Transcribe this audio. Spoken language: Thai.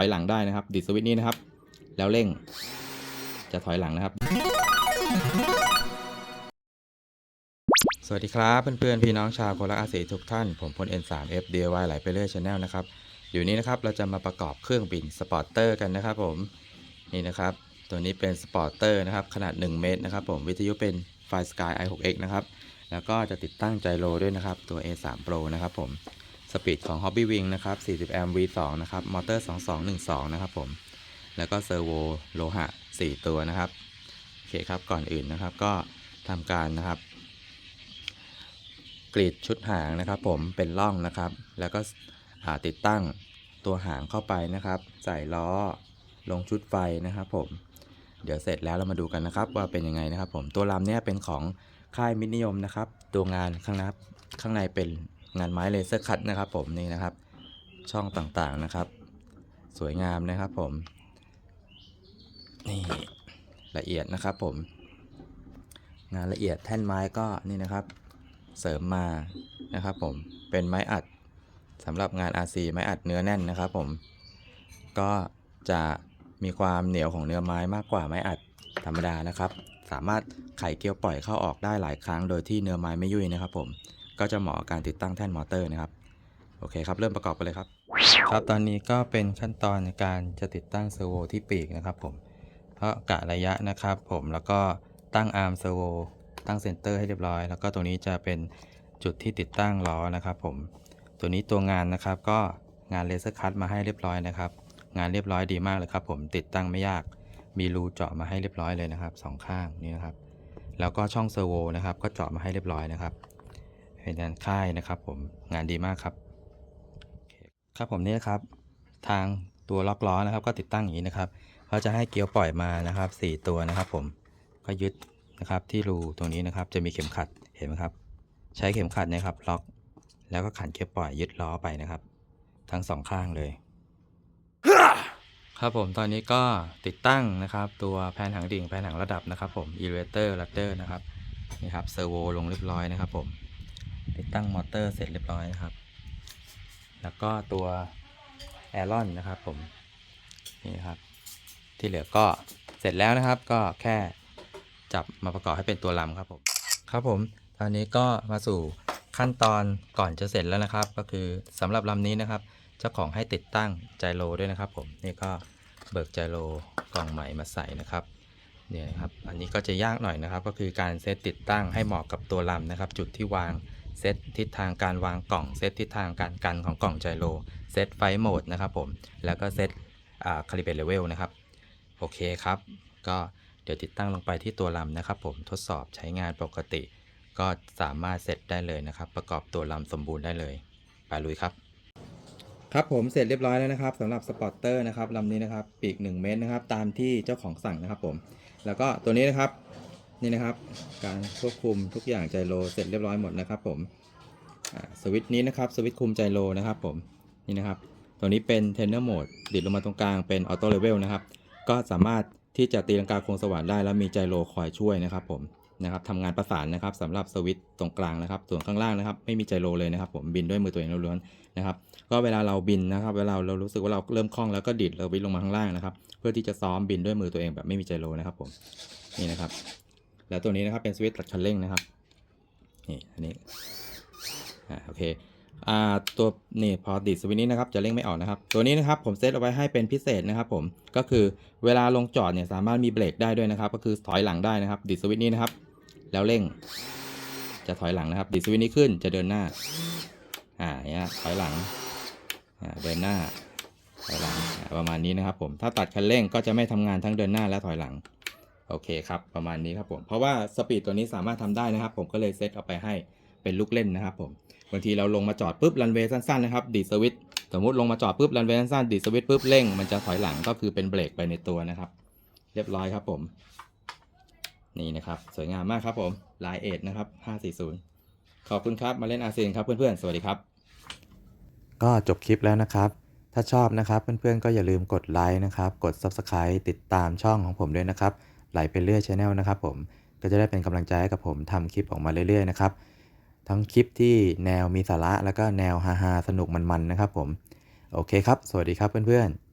ถอยหลังได้นะครับ ดิดสวิตช์นี้นะครับ แล้วเร่ง จะถอยหลังนะครับ สวัสดีครับเพื่อนๆพี่น้องชาวโคราชอาศีทุกท่าน ผมพล N3F DIY ไหลไปเรื่อยชาแนลนะครับอยู่นี้นะครับเราจะมาประกอบเครื่องบินสปอร์เตอร์กันนะครับผมนี่นะครับ ตัวนี้เป็นสปอร์เตอร์นะครับ ขนาด 1 เมตรนะครับ ผมวิทยุเป็นไฟ Sky i6x นะครับแล้วก็จะติดตั้งไจโรด้วยนะครับ ตัว A3 Pro นะครับผม สปีดของ Hobby Wing นะครับ 40 แอมป์ V2 นะครับ มอเตอร์ 2212 นะครับผม แล้วก็เซอร์โวโลหะ 4 ตัวนะครับ โอเคครับ ก่อนอื่นนะครับ ก็ทำการนะครับ กรีดชุดหางนะครับผม เป็นร่องนะครับ แล้วก็ติดตั้งตัวหางเข้าไปนะครับ ใส่ล้อ ลงชุดไฟนะครับผม เดี๋ยวเสร็จแล้วเรามาดูกันนะครับ ว่าเป็นยังไงนะครับผม ตัวลำเนี้ยเป็นของค่ายมิตรนิยมนะครับ ตัวงานข้างน้าข้างในเป็น งานไม้เลเซอร์คัตนะครับผมนี่นะครับ ช่องต่างๆนะครับ สวยงามนะครับผม นี่ละเอียดนะครับผม งานละเอียดแท่นไม้ก็นี่นะครับ เสริมมานะครับผมเป็นไม้อัดสำหรับงาน RC ไม้อัดเนื้อแน่นนะครับผม ก็จะมีความเหนียวของเนื้อไม้มากกว่าไม้อัดธรรมดานะครับ สามารถไขเกลียวปล่อยเข้าออกได้หลายครั้งโดยที่เนื้อไม้ไม่ยุ่ยนะครับผม ก็จะเหมาะการติดตั้งแท่นมอเตอร์นะครับ โอเคครับ เริ่มประกอบกันเลยครับ ครับตอนนี้ก็เป็นขั้นตอนในการจะติดตั้งเซอร์โวที่ปีกนะครับผม เพราะกะระยะนะครับผมแล้วก็ตั้งอาร์มเซอร์โวตั้งเซนเตอร์ให้เรียบร้อย แล้วก็ตัวนี้จะเป็นจุดที่ติดตั้งล้อนะครับผม ตัวนี้ตัวงานนะครับก็งานเลเซอร์คัตมาให้เรียบร้อยนะครับ งานเรียบร้อยดีมากเลยครับผมติดตั้งไม่ยาก มีรูเจาะมาให้เรียบร้อยเลยนะครับสองข้างนี่นะครับ แล้วก็ช่องเซอร์โวนะครับก็เจาะมาให้เรียบร้อยนะครับ เป็นงานค่ายนะครับผมงานดีมากครับคครับผมนี่นะครับ ทางตัวล็อกล้อนะครับ ก็ติดตั้งอย่างนี้นะครับเขาจะให้เกียวปล่อยมานะครับ 4 ตัวนะครับ ผมก็ยึดนะครับที่รูตรงนี้นะครับ จะมีเข็มขัดเห็นไหมครับ ใช้เข็มขัดนะครับล็อก แล้วก็ขันเกียวปล่อยยึดล้อไปนะครับ ทั้งสองข้างเลยครับผมตอนนี้ก็ติดตั้งนะครับ ตัวแผนหางดิ่งแผนหางระดับนะครับ ผม elevator ladder นะครับนี่ครับเซอร์โวลงเรียบร้อยนะครับผม ติดตั้งมอเตอร์เสร็จเรียบร้อยนะครับ แล้วก็ตัวแอรอนนะครับผม นี่ครับ ที่เหลือก็เสร็จแล้วนะครับ ก็แค่จับมาประกอบให้เป็นตัวลำครับผม ครับผม ตอนนี้ก็มาสู่ขั้นตอนก่อนจะเสร็จแล้วนะครับ ก็คือสำหรับลำนี้นะครับ เจ้าของให้ติดตั้งไจโรด้วยนะครับ ผม นี่ก็เบิกไจโรกล่องใหม่มาใส่นะครับเนี่ยครับ อันนี้ก็จะยากหน่อยนะครับ ก็คือการเซตติดตั้งให้เหมาะกับตัวลำนะครับ จุดที่วาง เซตทิศทางการวางกล่อง เซตทิศทางการกันของกล่องไจโร เซตไฟโหมดนะครับผม แล้วก็เซตคาลิเบตเลเวลนะครับ โอเคครับ ก็เดี๋ยวติดตั้งลงไปที่ตัวลำนะครับผมทดสอบใช้งานปกติ ก็สามารถเสร็จได้เลยนะครับ ประกอบตัวลำสมบูรณ์ได้เลย ไปลุยครับ ครับผมเสร็จเรียบร้อยแล้วนะครับสำหรับสปอร์เตอร์นะครับลำนี้นะครับ ปีก 1 เมตรนะครับ ตามที่เจ้าของสั่งนะครับผม แล้วก็ตัวนี้นะครับ นี่นะครับ การควบคุมทุกอย่างไจโรเสร็จเรียบร้อยหมดนะครับผมสวิตช์นี้นะครับสวิตช์คุมไจโรนะครับผมนี่นะครับตัวนี้เป็นเทนเนอร์โหมดดิดลงมาตรงกลางเป็นออโต้เลเวลนะครับ ก็สามารถที่จะตีลังกาโค้งสว่านได้แล้วมีไจโรคอยช่วยนะครับผมนะครับทำงานประสานนะครับสำหรับสวิตช์ตรงกลางนะครับ ส่วนข้างล่างนะครับ ไม่มีไจโรเลยนะครับ ผมบินด้วยมือตัวเองล้วนๆนะครับ ก็เวลาเราบินนะครับ เวลาเรารู้สึกว่าเราเริ่มคล่องแล้วก็ดิดเราวิดลงมาข้างล่างนะครับ เพื่อที่จะซ้อมบินด้วยมือตัวเองแบบไม่มีไจโรนะครับผมนี่นะครับ แล้วตัวนี้นะครับเป็นสวิตช์ตัดคันเร่งนะครับนี่อันนี้อ่าโอเคอ่าตัวนี่พอดีดสวิตช์นี้นะครับจะเร่งไม่ออกนะครับ ตัวนี้นะครับผมเซตเอาไว้ให้เป็นพิเศษนะครับผมก็คือเวลาลงจอดเนี่ยสามารถมีเบรกได้ด้วยนะครับ ก็คือถอยหลังได้นะครับดีดสวิตช์นี้นะครับ แล้วเร่ง จะถอยหลังนะครับดีดสวิตช์นี้ขึ้นจะเดินหน้าอ่าเนี่ยถอยหลังอ่าเดินหน้าถอยหลังประมาณนี้นะครับผมถ้าตัดคันเร่งก็จะไม่ทำงานทั้งเดินหน้าและถอยหลัง โอเคครับประมาณนี้ครับผมเพราะว่าสปีดตัวนี้สามารถทำได้นะครับ ผมก็เลยเซตเอาไปให้เป็นลูกเล่นนะครับผมบางทีเราลงมาจอดปุ๊บรันเวย์สั้นๆนะครับดีดสวิตสมมติลงมาจอดปุ๊บรันเวย์สั้นๆดีดสวิตปุ๊บเร่งมันจะถอยหลังก็คือเป็นเบรกไปในตัวนะครับ เรียบร้อยครับผม นี่นะครับสวยงามมากครับผมลายเอ็ดนะครับ540 ขอบคุณครับมาเล่นอาเซียนครับเพื่อนๆสวัสดีครับ ก็จบคลิปแล้วนะครับ ถ้าชอบนะครับเพื่อนๆก็อย่าลืมกดไลค์นะครับกด Subscribe ติดตามช่องของผมด้วยนะครับ ไหลไปเรื่อยชาแนลนะครับผมก็จะได้เป็นกำลังใจให้กับผมทำคลิปออกมาเรื่อยๆนะครับทั้งคลิปที่แนวมีสาระแล้วก็แนวฮาๆสนุกมันๆนะครับผมโอเคครับ สวัสดีครับเพื่อนๆ